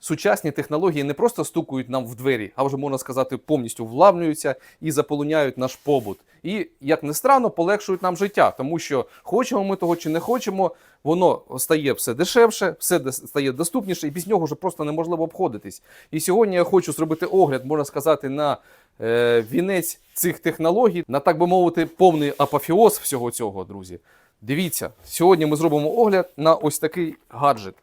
сучасні технології не просто стукають нам в двері, а вже можна сказати, повністю вламлюються і заполоняють наш побут. І, як не странно, полегшують нам життя, тому що хочемо ми того чи не хочемо, воно стає все дешевше, все стає доступніше, і без нього вже просто неможливо обходитись. І сьогодні я хочу зробити огляд, можна сказати, на е, вінець цих технологій, на так би мовити, повний апофіоз всього цього, друзі. Дивіться, сьогодні ми зробимо огляд на ось такий гаджет.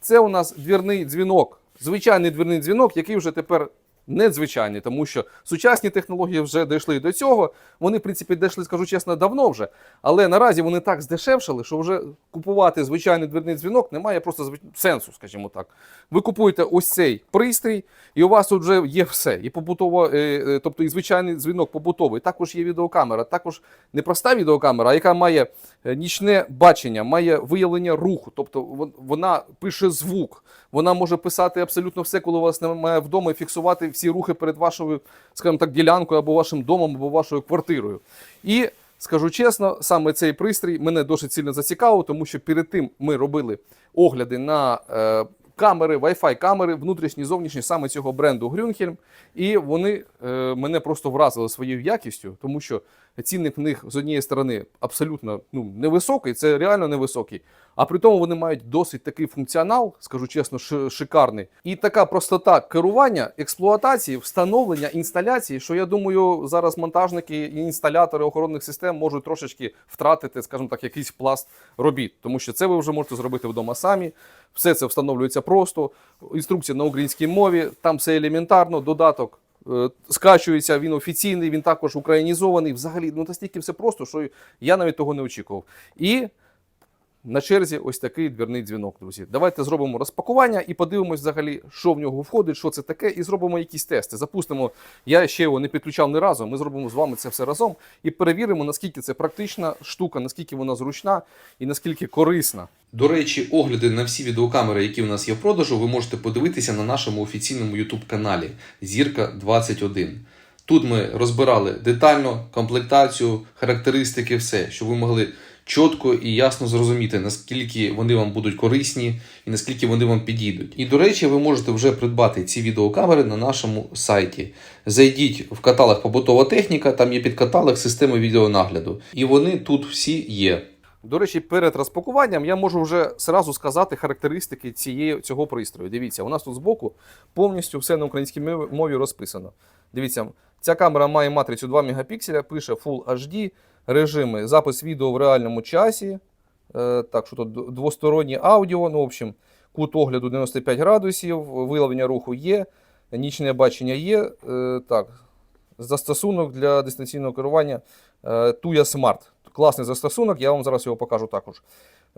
Це у нас двірний дзвінок, звичайний двірний дзвінок, який вже тепер незвичайний, тому що сучасні технології вже дійшли до цього. Вони, в принципі, дійшли, скажу чесно, давно вже. Але наразі вони так здешевшали, що вже купувати звичайний двірний дзвінок немає просто сенсу, скажімо так. Ви купуєте ось цей пристрій, і у вас вже є все. І побутова, е, е, тобто і звичайний дзвінок побутовий. Також є відеокамера, також не проста відеокамера, а яка має е, нічне бачення, має виявлення руху. Тобто вона пише звук, вона може писати абсолютно все, коли у вас немає вдома, і фіксувати всі рухи перед вашою, скажімо так, ділянкою або вашим домом, або вашою квартирою. І скажу чесно, саме цей пристрій мене досить сильно зацікавив, тому що перед тим ми робили огляди на е, камери, Wi-Fi камери, внутрішні, зовнішні, саме цього бренду Grünhelm. І вони е, мене просто вразили своєю якістю, тому що цінник в них з однієї сторони абсолютно ну, невисокий, це реально невисокий. А при тому вони мають досить такий функціонал, скажу чесно, шикарний. І така простота керування, експлуатації, встановлення, інсталяції, що я думаю, зараз монтажники і інсталятори охоронних систем можуть трошечки втратити, скажімо так, якийсь пласт робіт, тому що це ви вже можете зробити вдома самі. Все це встановлюється просто. Інструкція на українській мові, там все елементарно, додаток скачується, він офіційний, він також українізований. Взагалі, ну настільки все просто, що я навіть того не очікував. І на черзі ось такий двірний дзвінок, друзі. Давайте зробимо розпакування і подивимось взагалі, що в нього входить, що це таке, і зробимо якісь тести. Запустимо. Я ще його не підключав ні разу. Ми зробимо з вами це все разом і перевіримо, наскільки це практична штука, наскільки вона зручна і наскільки корисна. До речі, огляди на всі відеокамери, які в нас є в продажу, ви можете подивитися на нашому офіційному YouTube каналі Зірка 21. Тут ми розбирали детально комплектацію, характеристики, все, щоб ви могли чітко і ясно зрозуміти, наскільки вони вам будуть корисні і наскільки вони вам підійдуть. І до речі, ви можете вже придбати ці відеокамери на нашому сайті. Зайдіть в каталог побутова техніка, там є підкаталог системи відеонагляду. І вони тут всі є. До речі, перед розпакуванням я можу вже зразу сказати характеристики цієї, цього пристрою. Дивіться, у нас тут збоку повністю все на українській мові розписано. Дивіться, ця камера має матрицю 2 мегапікселя, пише Full HD, режими, запис відео в реальному часі. Е, так, що тут двостороннє аудіо, ну, в общем, кут огляду 95 градусів, виловлення руху є, нічне бачення є. Е, так, застосунок для дистанційного керування е, Tuya Smart. Класний застосунок, я вам зараз його покажу також.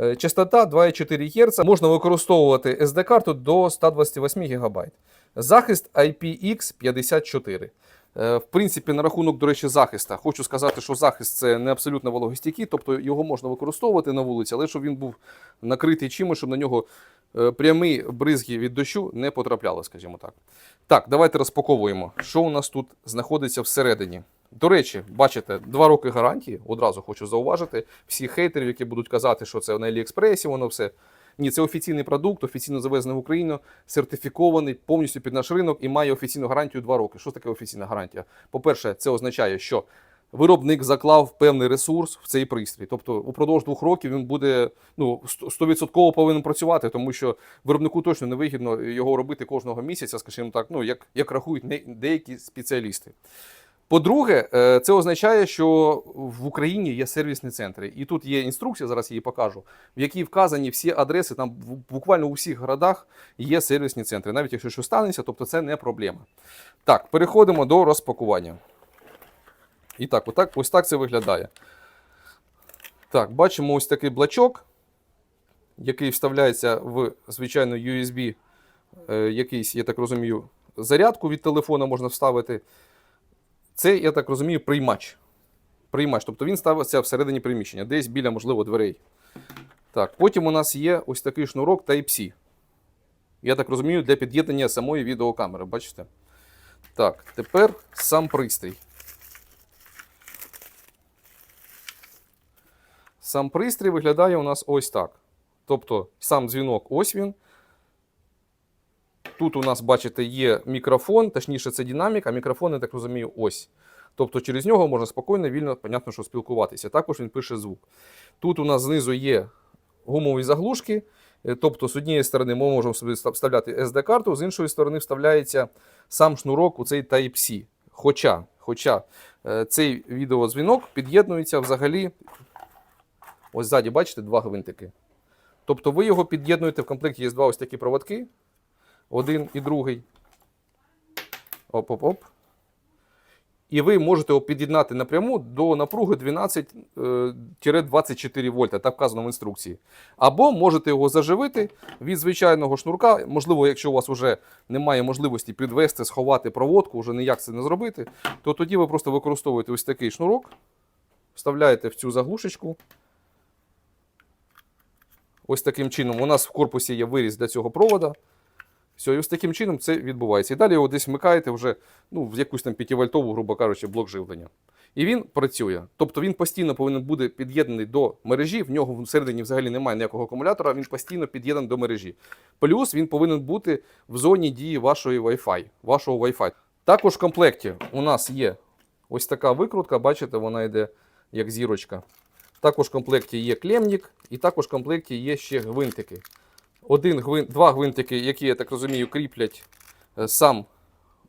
Е, Частота 2,4 Гц. Можна використовувати SD-карту до 128 ГБ. Захист IPX54. Е, В принципі, на рахунок, до речі, захиста. Хочу сказати, що захист це не абсолютно вологостійкий, тобто його можна використовувати на вулиці, але щоб він був накритий чимось, щоб на нього е, прямі бризги від дощу не потрапляли, скажімо так. Так, давайте розпаковуємо, що у нас тут знаходиться всередині. До речі, бачите, два роки гарантії. Одразу хочу зауважити. Всі хейтерів, які будуть казати, що це на Аліекспресі, воно все. Ні, це офіційний продукт, офіційно завезений в Україну, сертифікований повністю під наш ринок і має офіційну гарантію 2 роки. Що таке офіційна гарантія? По-перше, це означає, що виробник заклав певний ресурс в цей пристрій. Тобто, упродовж двох років він буде ну, 100% повинен працювати, тому що виробнику точно не вигідно його робити кожного місяця, скажімо так, ну як, як рахують деякі спеціалісти. По-друге, е, це означає, що в Україні є сервісні центри. І тут є інструкція, зараз я її покажу, в якій вказані всі адреси, там буквально у всіх городах є сервісні центри. Навіть якщо щось станеться, тобто це не проблема. Так, переходимо до розпакування. І так, отак, ось так це виглядає. Так, бачимо ось такий блачок, який вставляється в звичайно USB, е, якийсь, я так розумію, зарядку від телефона можна вставити. Це, я так розумію, приймач. Приймач. Тобто він ставиться всередині приміщення, десь біля, можливо, дверей. Так, потім у нас є ось такий шнурок Type-C. Я так розумію, для під'єднання самої відеокамери. Бачите? Так, тепер сам пристрій. Сам пристрій виглядає у нас ось так. Тобто сам дзвінок ось він. Тут у нас, бачите, є мікрофон, точніше, це динамік, а мікрофон, я так розумію, ось. Тобто через нього можна спокійно, вільно, понятно, що спілкуватися. Також він пише звук. Тут у нас знизу є гумові заглушки. Е, Тобто, з однієї сторони ми можемо собі вставляти SD-карту, з іншої сторони вставляється сам шнурок у цей Type-C. Хоча, хоча е, цей відеодзвінок під'єднується взагалі. Ось ззаді, бачите, два гвинтики. Тобто ви його під'єднуєте в комплекті є два ось такі проводки. Один і другий. Оп-оп-оп. І ви можете під'єднати напряму до напруги 12-24 вольта, так вказано в інструкції. Або можете його заживити від звичайного шнурка. Можливо, якщо у вас вже немає можливості підвести, сховати проводку, вже ніяк це не зробити, то тоді ви просто використовуєте ось такий шнурок, вставляєте в цю заглушечку. Ось таким чином. У нас в корпусі є виріз для цього провода. Все, і ось таким чином це відбувається. І далі його десь вмикаєте вже ну, в якусь там 5-вольтову, грубо кажучи, блок живлення. І він працює. Тобто він постійно повинен бути під'єднаний до мережі. В нього всередині взагалі немає ніякого акумулятора, він постійно під'єднаний до мережі. Плюс він повинен бути в зоні дії вашої Wi-Fi, вашого Wi-Fi. Також в комплекті у нас є ось така викрутка, бачите, вона йде як зірочка. Також в комплекті є клемнік, і також в комплекті є ще гвинтики. Один гвин, два гвинтики, які, я так розумію, кріплять е, сам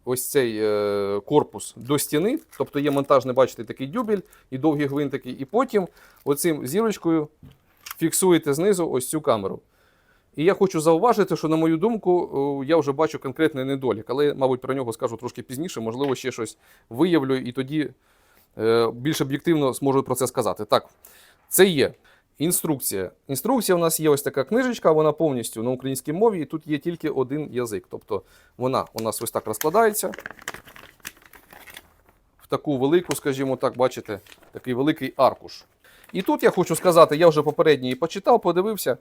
ось цей е, корпус до стіни. Тобто є монтажний, бачите, такий дюбель і довгі гвинтики. І потім оцим зірочкою фіксуєте знизу ось цю камеру. І я хочу зауважити, що, на мою думку, я вже бачу конкретний недолік, але, мабуть, про нього скажу трошки пізніше, можливо, ще щось виявлю, і тоді е, більш об'єктивно зможу про це сказати. Так, це є інструкція. Інструкція у нас є ось така книжечка, вона повністю на українській мові, і тут є тільки один язик. Тобто вона у нас ось так розкладається. В таку велику, скажімо так, бачите, такий великий аркуш. І тут я хочу сказати, я вже попередньо її почитав, подивився.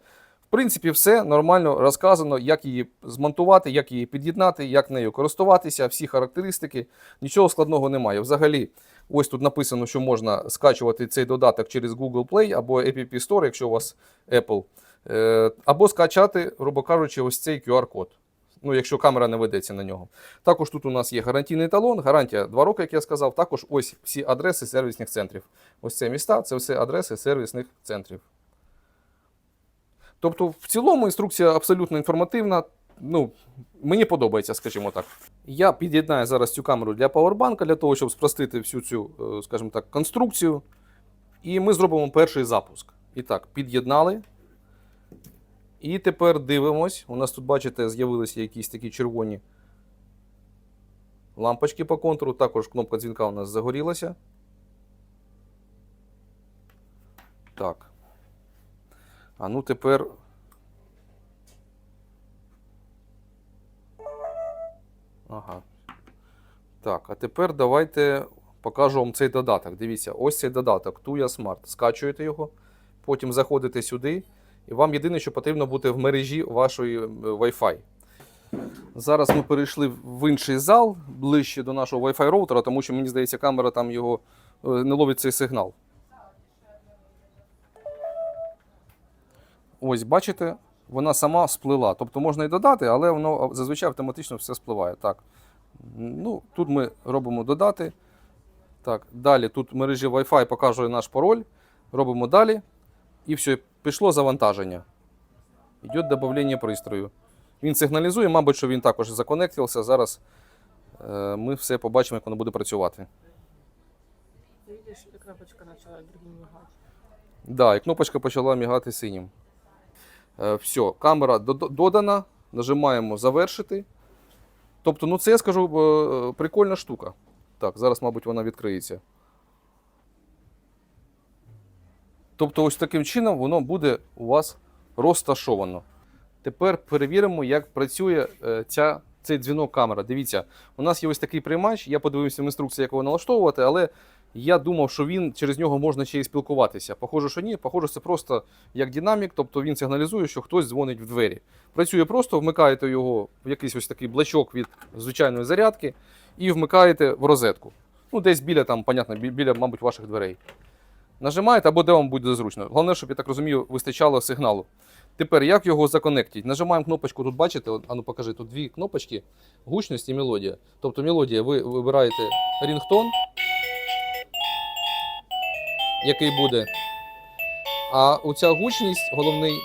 В принципі, все нормально розказано, як її змонтувати, як її під'єднати, як нею користуватися, всі характеристики. Нічого складного немає. Взагалі, ось тут написано, що можна скачувати цей додаток через Google Play або App Store, якщо у вас Apple. Е, Або скачати, грубо кажучи, ось цей QR-код. Ну, якщо камера не ведеться на нього. Також тут у нас є гарантійний талон, гарантія 2 роки, як я сказав. Також ось всі адреси сервісних центрів. Ось це міста, це все адреси сервісних центрів. Тобто, в цілому інструкція абсолютно інформативна. Ну, мені подобається, скажімо так. Я під'єднаю зараз цю камеру для павербанка, для того, щоб спростити всю цю, е, скажімо так, конструкцію. І ми зробимо перший запуск. І так, під'єднали. І тепер дивимось. У нас тут, бачите, з'явилися якісь такі червоні лампочки по контуру. Також кнопка дзвінка у нас загорілася. Так. А ну тепер. Так, а тепер давайте покажу вам цей додаток. Дивіться, ось цей додаток Tuya Smart. Скачуєте його, потім заходите сюди, і вам єдине, що потрібно бути в мережі вашої Wi-Fi. Зараз ми перейшли в інший зал, ближче до нашого Wi-Fi роутера, тому що мені здається, камера там його е, не ловить цей сигнал. Ось, бачите, вона сама сплила. Тобто можна і додати, але воно зазвичай автоматично все спливає. Так. Ну, тут ми робимо додати. Так, далі тут в мережі Wi-Fi показує наш пароль. Робимо далі. І все, пішло завантаження. Йде додавлення пристрою. Він сигналізує, мабуть, що він також законектився. Зараз е, ми все побачимо, як воно буде працювати. Видишь, эта кнопочка начала другим мигать. Да, і кнопочка почала мігати синім. Е, все, камера додана. Нажимаємо завершити. Тобто, ну це я скажу е, прикольна штука. Так, зараз, мабуть, вона відкриється. Тобто, ось таким чином воно буде у вас розташовано. Тепер перевіримо, як працює е, ця, цей дзвінок камера. Дивіться, у нас є ось такий приймач. Я подивився в інструкції, як його налаштовувати, але я думав, що він через нього можна ще й спілкуватися. Похоже, що ні. Похоже, це просто як динамік, тобто він сигналізує, що хтось дзвонить в двері. Працює просто, вмикаєте його в якийсь ось такий блачок від звичайної зарядки і вмикаєте в розетку. Ну, десь біля там, понятно, біля, мабуть, ваших дверей. Нажимаєте або де вам буде зручно. Головне, щоб я так розумію, вистачало сигналу. Тепер як його законектити? Нажимаємо кнопочку, тут бачите, а ну покажи, тут дві кнопочки, гучність і мелодія. Тобто мелодія, ви вибираєте рінгтон, який буде. А оця гучність, головний.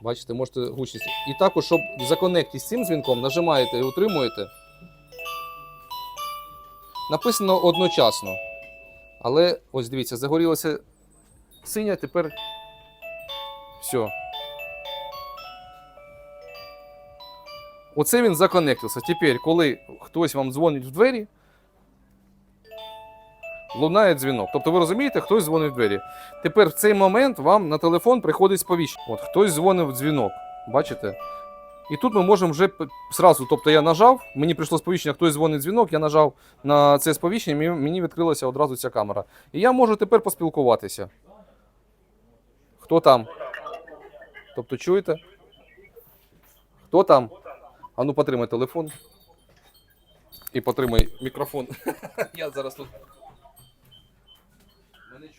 Бачите, можете гучність. І також, щоб законектити з цим дзвінком, нажимаєте і утримуєте. Написано одночасно. Але ось дивіться, загорілося синя, тепер все. Оце він законектився. Тепер, коли хтось вам дзвонить в двері, лунає дзвінок. Тобто ви розумієте, хтось дзвонить в двері. Тепер в цей момент вам на телефон приходить сповіщення. От хтось дзвонив дзвінок. Бачите? І тут ми можемо вже зразу, тобто я нажав, мені прийшло сповіщення, хтось дзвонить дзвінок, я нажав на це сповіщення, мені- мені відкрилася одразу ця камера. І я можу тепер поспілкуватися. Хто там? Тобто чуєте? Хто там? Ану, потримай телефон. І потримай мікрофон. Я зараз тут.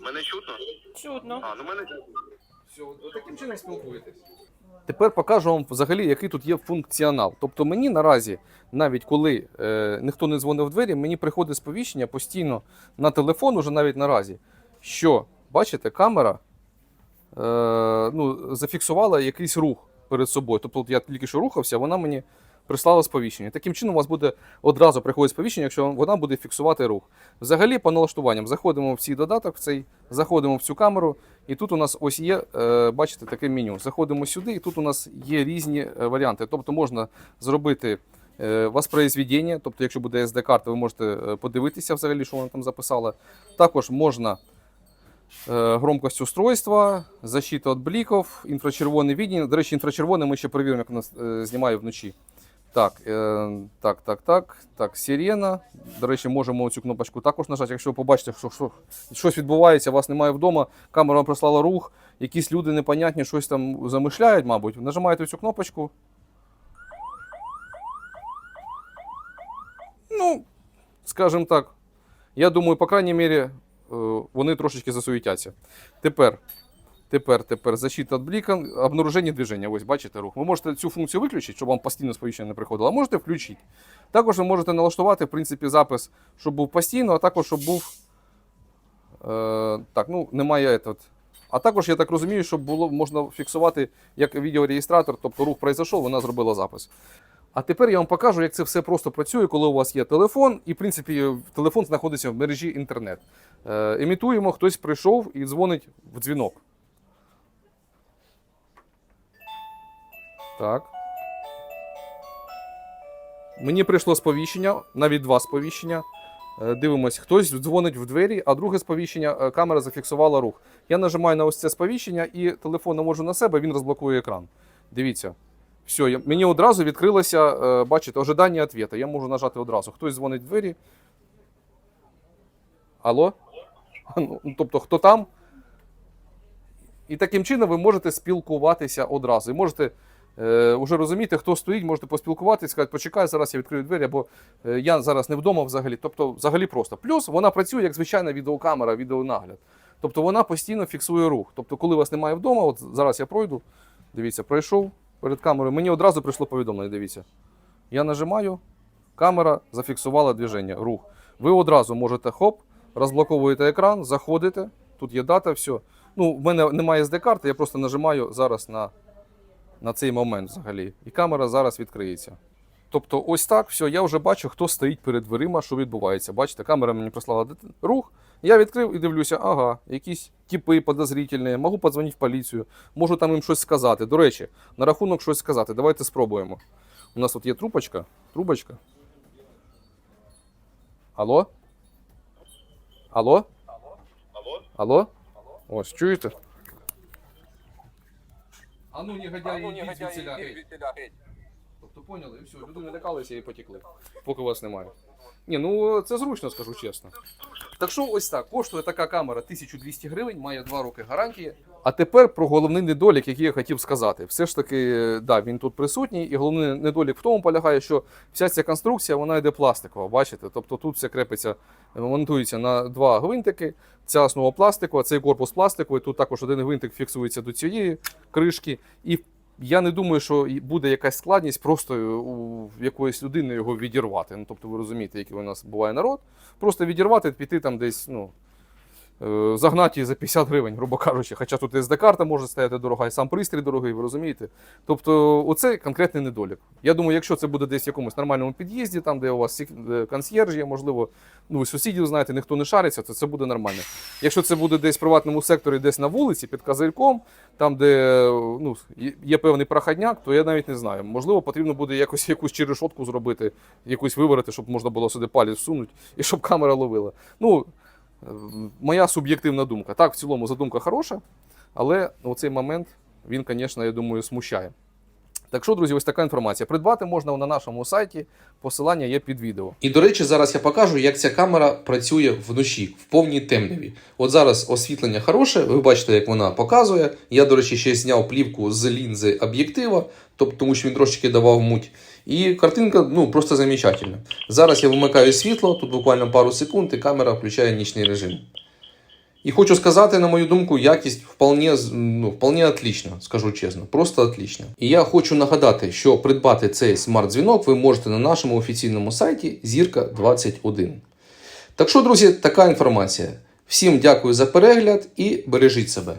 Мене чутно? Чудно. А, ну мене Все, таким чином спілкуєтесь. Тепер покажу вам взагалі, який тут є функціонал. Тобто мені наразі, навіть коли е, ніхто не дзвонив в двері, мені приходить сповіщення постійно на телефон, уже навіть наразі, що, бачите, камера е, ну, зафіксувала якийсь рух перед собою. Тобто от я тільки що рухався, вона мені прислала сповіщення. Таким чином у вас буде одразу приходить сповіщення, якщо вона буде фіксувати рух. Взагалі, по налаштуванням, заходимо в цей додаток, в цей, заходимо в цю камеру, і тут у нас ось є, е, бачите, таке меню. Заходимо сюди, і тут у нас є різні е, варіанти. Тобто можна зробити е, воспроизведення, тобто, якщо буде SD-карта, ви можете подивитися взагалі, що вона там записала. Також можна громкость устройства, защита від бліків, інфрачервоне відіння. До речі, інфрачервоне ми ще перевіримо, як е, знімає вночі. Так, е, так, так, так, так, сирена. До речі, можемо цю кнопочку також нажати. Якщо ви побачите, що, що щось відбувається, вас немає вдома, камера вам прислала рух, якісь люди непонятні щось там замишляють, мабуть. Нажимаєте цю кнопочку. Ну, скажімо так, я думаю, по крайній мірі, е, вони трошечки засуетяться. Тепер, тепер, тепер защита від бліка, обнаруження движення. Ось бачите рух. Ви можете цю функцію виключити, щоб вам постійно сповіщення не приходило, а можете включити. Також ви можете налаштувати, в принципі, запис, щоб був постійно, а також щоб був. Е, так, ну, немає этот. А також, я так розумію, щоб було можна фіксувати як відеореєстратор, тобто рух пройшов, вона зробила запис. А тепер я вам покажу, як це все просто працює, коли у вас є телефон, і в принципі телефон знаходиться в мережі інтернет. Е, імітуємо, хтось прийшов і дзвонить в дзвінок. Так. Мені прийшло сповіщення, навіть два сповіщення. Е, Дивимось, хтось дзвонить в двері, а друге сповіщення е, камера зафіксувала рух. Я нажимаю на ось це сповіщення і телефон наводжу на себе, він розблокує екран. Дивіться. Все, мені одразу відкрилося, е, бачите, ожидання відповіді. Я можу нажати одразу. Хтось дзвонить в двері. Алло? Ну, тобто, хто там? І таким чином ви можете спілкуватися одразу. І можете е, вже розуміти, хто стоїть, можете поспілкуватися, сказати, почекай, зараз я відкрию двері, або е, я зараз не вдома взагалі. Тобто, взагалі просто. Плюс вона працює як звичайна відеокамера, відеонагляд. Тобто вона постійно фіксує рух. Тобто, коли вас немає вдома, от зараз я пройду, дивіться, пройшов перед камерою, мені одразу прийшло повідомлення. Дивіться. Я нажимаю, камера зафіксувала движення, рух. Ви одразу можете хоп, розблоковуєте екран, заходите, тут є дата, все. Ну, в мене немає SD-карти, я просто нажимаю зараз на, на цей момент взагалі. І камера зараз відкриється. Тобто, ось так, все, я вже бачу, хто стоїть перед дверима, що відбувається. Бачите, камера мені прислала рух. Я відкрив і дивлюся, ага, якісь типи подозрительні, можу подзвонити в поліцію, можу там їм щось сказати. До речі, на рахунок щось сказати. Давайте спробуємо. У нас тут є трубочка. Трубочка. Алло? Алло? Алло? Алло? Ось, чуєте? А ну, негодяї, йдіть звідсіля, геть. Тобто поняли, і все, люди налякалися і потекли, поки вас немає. Ні, ну це зручно, скажу чесно. Так що ось так, коштує така камера 1200 гривень, має 2 роки гарантії. А тепер про головний недолік, який я хотів сказати. Все ж таки, да, він тут присутній, і головний недолік в тому полягає, що вся ця конструкція вона йде пластикова, бачите? Тобто тут все крепиться, монтується на два гвинтики. Ця основа пластикова, цей корпус пластиковий. Тут також один гвинтик фіксується до цієї кришки. І я не думаю, що буде якась складність просто у якоїсь людини його відірвати. Ну, тобто, ви розумієте, який у нас буває народ. Просто відірвати, піти там десь, ну. Е, Загнати за 50 гривень, грубо кажучи. Хоча тут SD-карта може стояти дорога, і сам пристрій дорогий, ви розумієте? Тобто, оце конкретний недолік. Я думаю, якщо це буде десь в якомусь нормальному під'їзді, там, де у вас консьєрж є, можливо, ну, ви сусідів знаєте, ніхто не шариться, то це буде нормально. Якщо це буде десь в приватному секторі, десь на вулиці, під козирьком, там, де ну, є- певний проходняк, то я навіть не знаю. Можливо, потрібно буде якось якусь черешотку зробити, якусь виварити, щоб можна було сюди палець всунути і щоб камера ловила. Ну, моя суб'єктивна думка. Так, в цілому задумка хороша, але цей момент він, звісно, я думаю, смущає. Так що, друзі, ось така інформація. Придбати можна на нашому сайті. Посилання є під відео. І до речі, зараз я покажу, як ця камера працює вночі в повній темряві. От зараз освітлення хороше, ви бачите, як вона показує. Я, до речі, ще зняв плівку з лінзи об'єктива, тобто тому що він трошечки давав муть. І картинка ну просто замечательна. Зараз я вимикаю світло, тут буквально пару секунд, і камера включає нічний режим. І хочу сказати, на мою думку, якість вполне, ну, вполне отлічна, скажу чесно, просто отлічна. І я хочу нагадати, що придбати цей смарт-дзвінок ви можете на нашому офіційному сайті Зірка 21. Так що, друзі, така інформація. Всім дякую за перегляд і бережіть себе.